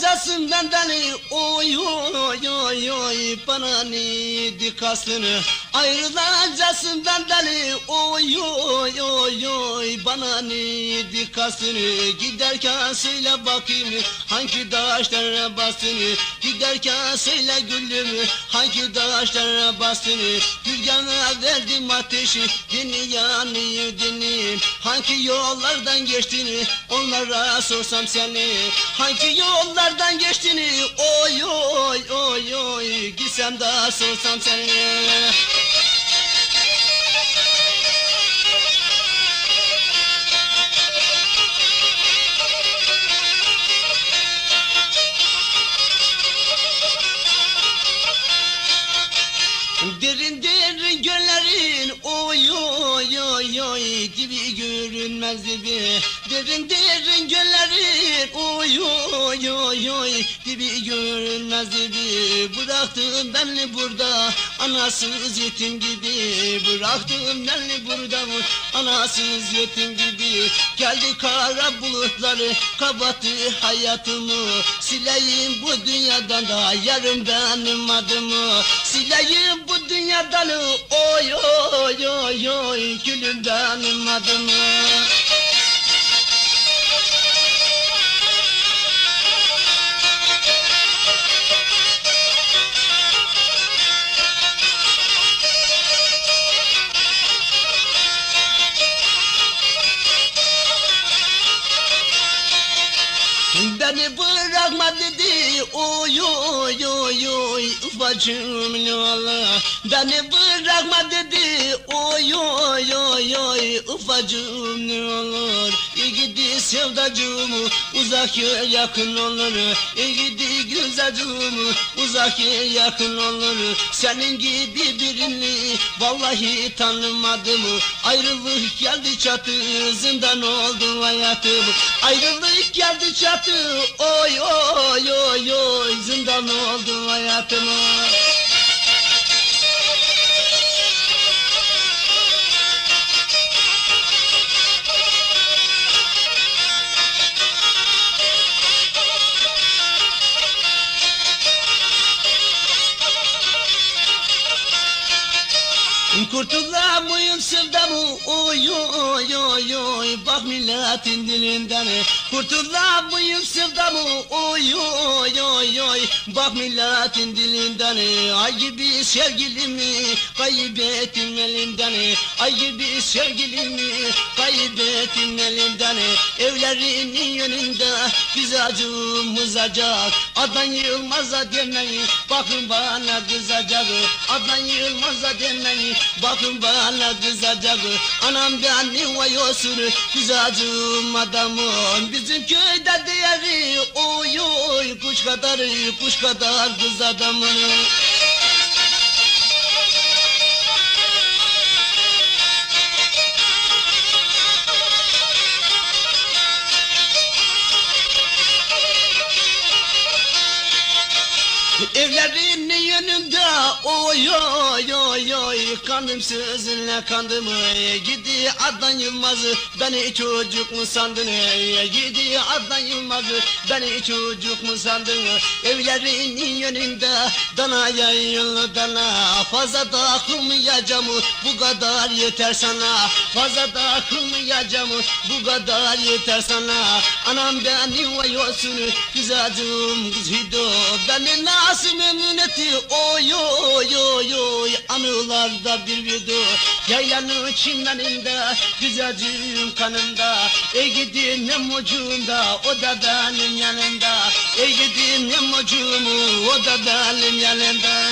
Ayrılacasın deli oy oy oy oy bana neydi kastını Ayrılacasın deli oy oy oy oy bana neydi kastını Giderken söyle bakayım hangi daşlara bastını Giderken söyle gülüm hangi daşlara bastını Gülgana verdim ateşi dini yanıyor Hangi yollardan geçtiğini onlara sorsam seni. Hangi yollardan geçtiğini oy oy oy oy Gitsem de sorsam seni dibi Derin derin göllerin oy oy oy oy dibi görünmez dibi Bıraktım beni burada anasız yetim gibi. Bıraktım beni burada anasız yetim gibi. Geldi kara bulutları kapattı hayatımı. Sileyim bu dünyadan da yarım benim adımı. Sileyim bu dünyadan oy oy oy oy Gülüm benim adımı Beni bırakma dedi. Oy oy oy oy ufacığım ne olur. Beni bırakma dedi. Oy oy oy oy ufacığım ne olur gidi sevdacığım uzak yer yakın olur İyi gidi güzelcığım uzak yer yakın olur Senin gibi birini vallahi tanımadım. Ayrılık geldi çatı zindan oldu hayatım. Ayrılık geldi çatı oy oy oy oy zindan oldu hayatım Kurtulamıyorum sevdamı oy oy oy oy. Bak milletin dilinden. Kurtulamıyorum sevdamı oy oy oy oy. Bak milletin dilinden. Ay gibi sevgilimi kaybettim elinden. Ay gibi sevgilimi kaybettim elinden. Evlerinin yönünde güzacığım mızacak Adan Yılmaz'a demeyin bakın bana kızacak. Adan Yılmaz'a demeyin bakın bana kızacak Anam benim vay olsun güzacığım adamım. Bizim köyde değeri oy oy kuş kadar kuş kadar kız adamın Evlerinin yönünde oy oy oy oy. Kandım sözünle kandım Gidi Adnan Yılmaz'ı beni çocuk mu sandın Gidi Adnan Yılmaz'ı beni çocuk mu sandın Evlerinin yönünde dana yayılı dana. Fazla da kılmayacağım bu kadar yeter sana. Fazla da kılmayacağım bu kadar yeter sana. Anam beni vay olsun güzelcim kız Hido. Beni nasıl memnun etti oy oy oy oy. Anılarda bir video Yaylanın çimlerinde güzelcim kanında. Ey gidi memucumda o da benim yanımda. Ey gidi memucumu o da benim yanımda